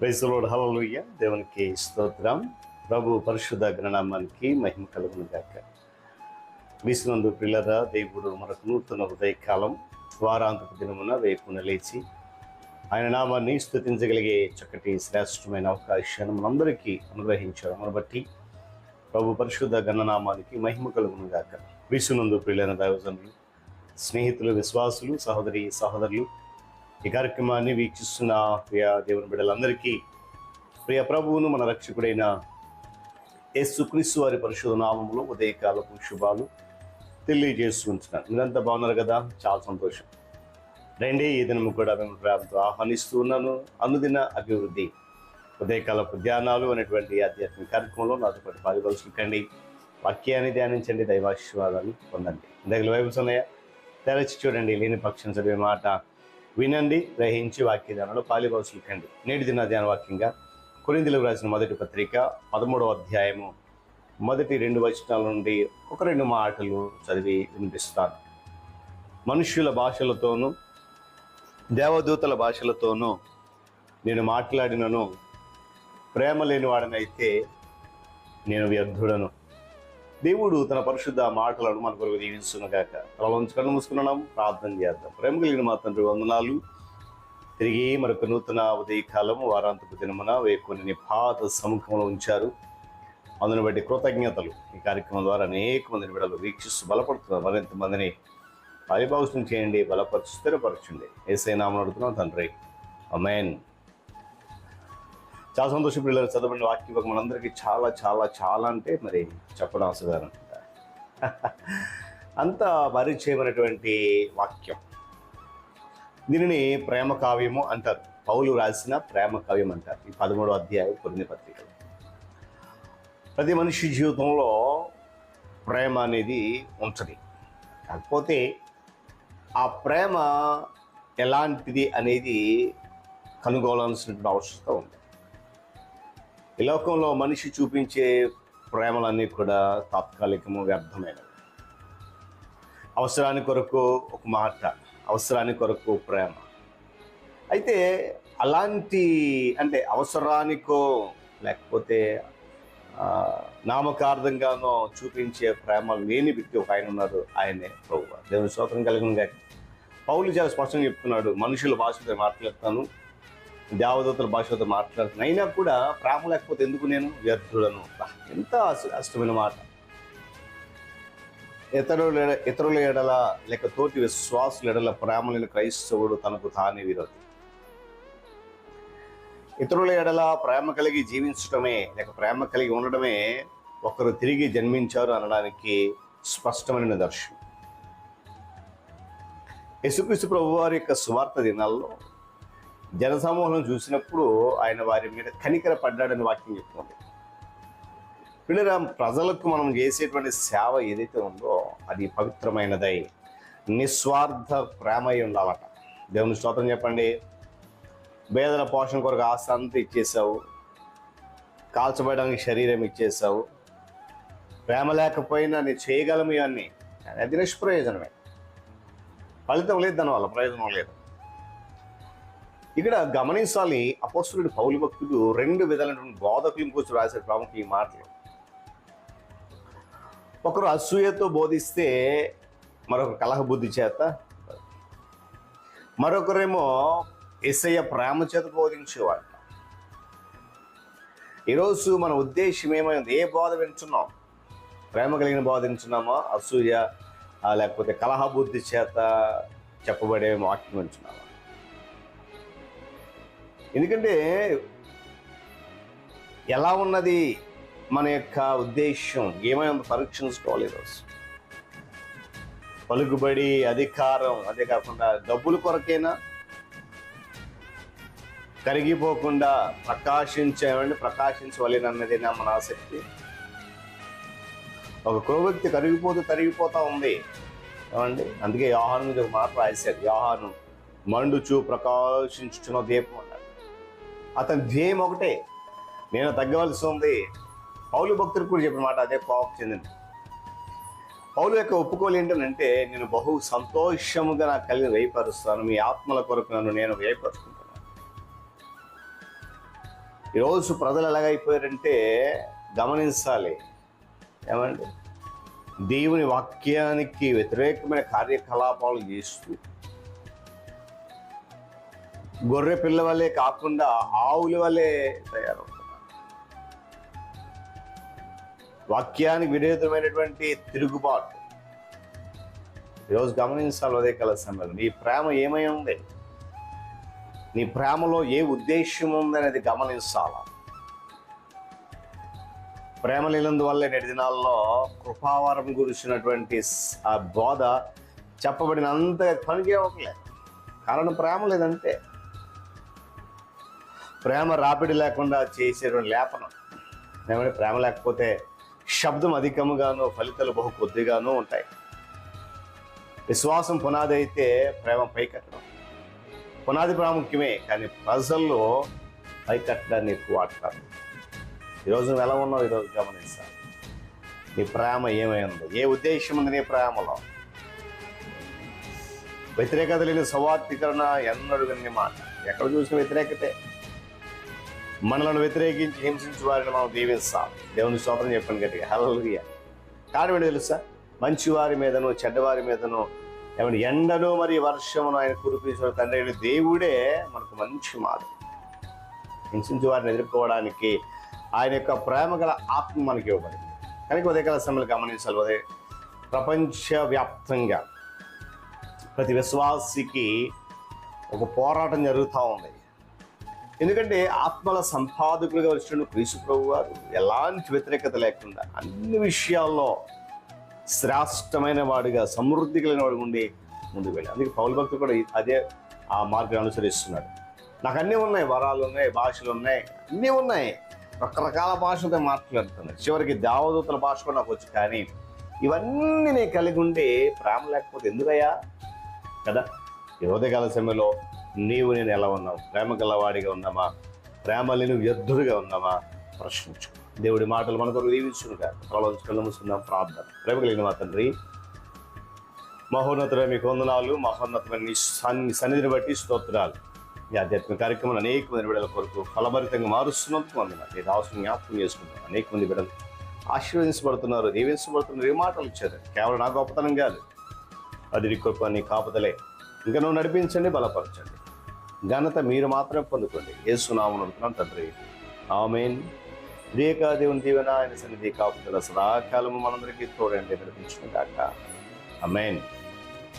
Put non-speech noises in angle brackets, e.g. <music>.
ప్రైసలోడ్ hallelujah దేవునికి స్తోత్రం. ప్రభు పరిశుద్ధ గ్రహణామానికి మహిమ కలుగును గాక. విసునందు పిల్లర దేవుడు మరొక నూతన ఉదయకాలం వారాంతపు దినమున వేపున లేచి ఆయన నామాన్ని స్థుతించగలిగే చక్కటి శ్రేష్టమైన అవకాశాన్ని మనందరికీ అనుగ్రహించడం బట్టి ప్రభు పరిశుద్ధ గణనామానికి మహిమ కలుగును గాక. విసునందు పిల్లల దైవజనులు స్నేహితులు విశ్వాసులు సహోదరి సహోదరులు ఈ కార్యక్రమాన్ని వీక్షిస్తున్న ప్రియ దేవుని బిడ్డలందరికీ ప్రియ ప్రభువును మన రక్షకుడైన యేసుక్రీస్తు వారి పరిశోధన నామంలో ఉదయకాలపు శుభాలు తెలియజేస్తుంటున్నాను మీరంతా బాగున్నారు కదా? చాలా సంతోషం. రెండే ఈ దినము కూడా మేము ప్రేమతో ఆహ్వానిస్తూ ఉన్నాను. అనుదిన అభివృద్ధి ఉదయకాలపు ధ్యానాలు అనేటువంటి ఆధ్యాత్మిక కార్యక్రమంలో నాతో పాటు పాల్గొలుసుకండి వాక్యాన్ని ధ్యానించండి దైవాశీర్వాదాన్ని పొందండి. దగ్గర వైపు ఉన్నాయా తెరచి చూడండి లేని పక్షం చదివే మాట వినండి గ్రహించి వాక్య ధ్యానంలో కండి నేటి దిన ధ్యాన వాక్యంగా కొరిందులకు రాసిన మొదటి పత్రిక పదమూడవ అధ్యాయము మొదటి రెండు వచనాల నుండి ఒక రెండు మాటలు చదివి వినిపిస్తాను. మనుష్యుల భాషలతోనూ దేవదూతల భాషలతోనూ నేను మాట్లాడినను. ప్రేమ లేని వాడనైతే నేను వ్యర్థుడను. దేవుడు తన పరిశుద్ధ మాటలను మన కొరకు దీవిస్తున్నగాక తలలోంచి కన్ను మూసుకున్నాం. ప్రార్థన చేద్దాం. ప్రేమ కలిగిన మా తండ్రి వందనాలు. తిరిగి మరొక నూతన ఉదయకాలం వారాంతపు దినమున వేకొని పాత సముఖంలో ఉంచారు. అందుని బట్టి కృతజ్ఞతలు. ఈ కార్యక్రమం ద్వారా అనేక మందిని బిడ్డలు వీక్షిస్తూ బలపడుతున్నారు. మరింత మందిని పరిభాషణ చేయండి బలపరచు స్థిరపరచండి. ఏసై అడుగుతున్నాం తండ్రి. అమెన్ చాలా సంతోషం పిల్లలు చదవండి వాక్య మనందరికీ చాలా చాలా చాలా అంటే మరి చెప్పడం అవసరం <laughs> అంత పరిచయమైనటువంటి వాక్యం. దీనిని ప్రేమ కావ్యము అంటారు. పౌలు రాసిన ప్రేమ కావ్యం అంటారు. ఈ పదమూడో అధ్యాయం కొన్ని పత్రికలు. ప్రతి మనిషి జీవితంలో ప్రేమ అనేది ఉంటుంది. కాకపోతే ఆ ప్రేమ ఎలాంటిది అనేది కనుగోలాల్సినటువంటి అవసరం ఉంది. ఈ లోకంలో మనిషి చూపించే ప్రేమలన్నీ కూడా తాత్కాలికము వ్యర్థమైనవి. అవసరాని కొరకు ఒక మాట అవసరాని కొరకు ప్రేమ. అయితే అలాంటి అంటే అవసరానికో లేకపోతే నామకార్థంగానో చూపించే ప్రేమ లేని వ్యక్తి ఒక ఆయన ఉన్నారు ఆయనే ప్రభు దేవుని శోకం కలిగిన పౌలు చాలా స్పష్టంగా చెప్తున్నాడు మనుషుల భాషతో మాట్లాడతాను దేవదూతల భాషతో మాట్లాడుతాను అయినా కూడా ప్రేమ లేకపోతే ఎందుకు నేను వ్యర్థుడను? ఎంత అష్టమైన మాట. ఇతరుల ఇతరుల ఎడల లేక తోటి విశ్వాసుల ఎడల ప్రేమ లేని క్రైస్తవుడు తనకు తానే విరోధి. ఇతరుల ఎడల ప్రేమ కలిగి జీవించడమే లేక ప్రేమ కలిగి ఉండడమే ఒకరు తిరిగి జన్మించారు అనడానికి స్పష్టమైన దర్శనం యశుక్రీస్తు ప్రభు వారి యొక్క సువార్త దినాల్లో జనసమూహం చూసినప్పుడు ఆయన వారి మీద కనికర పడ్డాడని వాక్యం చెప్తుంది. పిల్లల ప్రజలకు మనం చేసేటువంటి సేవ ఏదైతే ఉందో అది పవిత్రమైనదై నిస్వార్థ ప్రేమ అయి ఉండాలట. దేవుని స్తోత్రం చెప్పండి. పేదల పోషణ కొరకు ఆస్తి అంతా ఇచ్చేసావు కాల్చబడడానికి శరీరం ఇచ్చేసావు ప్రేమ లేకపోయినా నేను చేయగలము ఇవన్నీ. అది నిష్ప్రయోజనమే. ఫలితం లేదు దానివల్ల ప్రయోజనం లేదు. ఇక్కడ గమనించాలి అపోస్తుడు పౌలు భక్తుడు రెండు విధాలైనటువంటి బోధకులను కూర్చొని రాసే ప్రాముఖ్య ఈ మాటలు. ఒకరు అసూయతో బోధిస్తే మరొకరు కలహ బుద్ధి చేత మరొకరేమో ఎస్ఐ ప్రేమ చేత బోధించేవాడు ఈరోజు మన ఉద్దేశం ఏమైంది? ఏ బోధ వింటున్నాం? ప్రేమ కలిగిన బోధ వింటున్నామా? అసూయ లేకపోతే కలహ బుద్ధి చేత చెప్పబడే వాక్యం వింటున్నామా? ఎందుకంటే ఎలా ఉన్నది మన యొక్క ఉద్దేశం ఏమైనా పరీక్షించుకోవాలి ఈరోజు. పలుకుబడి అధికారం అదే కాకుండా డబ్బుల కొరకేనా కరిగిపోకుండా ప్రకాశించేవండి ప్రకాశించవలేనన్నది నా మన ఆసక్తి ఒక క్రోవ్యక్తి కరిగిపోతూ తరిగిపోతూ ఉంది. ఏమండి? అందుకే యోహాను మీద ఒక మాట రాశారు. యోహాను మండుచు ప్రకాశించుచున్న దీపం అతని ధ్యేయం ఒకటే. నేను తగ్గవలసి ఉంది. పౌలు భక్తుడు కూడా చెప్పిన మాట అదే కోపం చెందింది. పౌలు యొక్క ఒప్పుకోలు ఏంటంటే నేను బహు సంతోషముగా నాకు కలిగి వేయపరుస్తాను మీ ఆత్మల కొరకు నన్ను నేను వ్యయపరుచుకుంటున్నాను. ఈరోజు ప్రజలు ఎలాగైపోయారంటే గమనించాలి. ఏమండి? దేవుని వాక్యానికి వ్యతిరేకమైన కార్యకలాపాలు చేస్తూ గొర్రె పిల్ల వల్లే కాకుండా ఆవుల వల్లే తయారవుతున్నారు వాక్యానికి విరోధమైనటువంటి తిరుగుబాటు. ఈరోజు గమనించాలి అదే కల సమయంలో నీ ప్రేమ ఏమై ఉంది? నీ ప్రేమలో ఏ ఉద్దేశం ఉందనేది గమనించాలా? ప్రేమ లేనందువల్ల నేటి దినాల్లో కృపావరం గురించినటువంటి ఆ బోధ చెప్పబడినంత పనికి అవ్వట్లేదు. కారణం ప్రేమ లేదంటే. ప్రేమ రాపిడి లేకుండా చేసేటువంటి లేపనం. ఏమంటే ప్రేమ లేకపోతే శబ్దం అధికముగాను ఫలితాలు బహు కొద్దిగాను ఉంటాయి. విశ్వాసం పునాది అయితే ప్రేమ పైకట్టడం. పునాది ప్రాముఖ్యమే కానీ ప్రజల్లో పైకట్టడాన్ని ఎక్కువ ఆడతారు ఈరోజు నువ్వు ఎలా ఉన్నావు? ఈరోజు గమనిస్తాను నీ ప్రేమ ఏమైంది ఏ ఉద్దేశం ఉంది నీ ప్రేమలో? వ్యతిరేకత లేని సవార్థీకరణ ఎన్నడూ మాట. ఎక్కడ చూసిన వ్యతిరేకతే. మనలను వ్యతిరేకించి హింసించి వారిని మనం దీవిస్తాం. దేవుని స్తోత్రం చెప్పండి గట్టిగా. హల్లెలూయా. కారణం ఏంటి తెలుసా? మంచి వారి మీదను చెడ్డవారి మీదను ఏమంటే ఎండను మరి వర్షమును ఆయన కురిపించిన తండ్రి దేవుడే మనకు మంచి మాట హింసించి వారిని ఎదుర్కోవడానికి ఆయన యొక్క ప్రేమ గల ఆత్మ మనకి ఇవ్వబడింది. కనుక ఉదయకాల సమయంలో గమనించాలి. ఉదయ ప్రపంచవ్యాప్తంగా ప్రతి విశ్వాసికి ఒక పోరాటం జరుగుతూ ఉంది. ఎందుకంటే ఆత్మల సంపాదకులుగా వచ్చిన క్రీసు ప్రభు వారు ఎలాంటి వ్యతిరేకత లేకుండా అన్ని విషయాల్లో శ్రేష్టమైన వాడిగా సమృద్ధి కలిగిన వాడు ఉండి ముందుకు వెళ్ళాడు. అందుకే పౌల భక్తులు కూడా అదే ఆ మార్గం అనుసరిస్తున్నాడు. నాకు అన్నీ ఉన్నాయి వరాలు ఉన్నాయి భాషలు ఉన్నాయి అన్నీ ఉన్నాయి. రకరకాల భాషలతో మాట్లాడుతున్నాను చివరికి దేవదూతల భాష కూడా నాకు వచ్చు కానీ ఇవన్నీ నేను కలిగి ఉండి ప్రేమ లేకపోతే ఎందుకయ్యా? కదా ఈ కాల సమయంలో నీవు నేను ఎలా ఉన్నావు? ప్రేమ గలవాడిగా ఉన్నామా? ప్రేమ లేని వ్యర్థుడిగా ఉన్నామా? ప్రశ్నించు దేవుడి మాటలు మనతో కొరకు దీవించునుగా ప్రలోభ కళ్ళు ప్రార్థన. ప్రేమ కలిగిన మా తండ్రి మహోన్నతుడ మీకు వందనాలు. మహోన్నతమైన సన్ని సన్నిధిని బట్టి స్తోత్రాలు. ఈ ఆధ్యాత్మిక కార్యక్రమం అనేక మంది బిడ్డల కొరకు ఫలభరితంగా మారుస్తున్నందుకు వందనాలు నేను అవసరం జ్ఞాపకం చేసుకుంటాను అనేక మంది బిడ్డలు ఆశీర్వదించబడుతున్నారు దీవించబడుతున్నారు. ఏ మాటలు ఇచ్చారు. కేవలం నా గొప్పతనం కాదు. అది నీ నీ కాపుదలే. ఇంకా నువ్వు నడిపించండి బలపరచండి. ఘనత మీరు మాత్రమే పొందుకోండి. ఏసునామను అనుకున్నాను తండ్రి. ఆమెన్. దేకా దేవుని దీవెన ఆయన సన్నిధి కాపుదల సదాకాలము మనందరికీ తోడండి నడిపించిన కాక అమేన్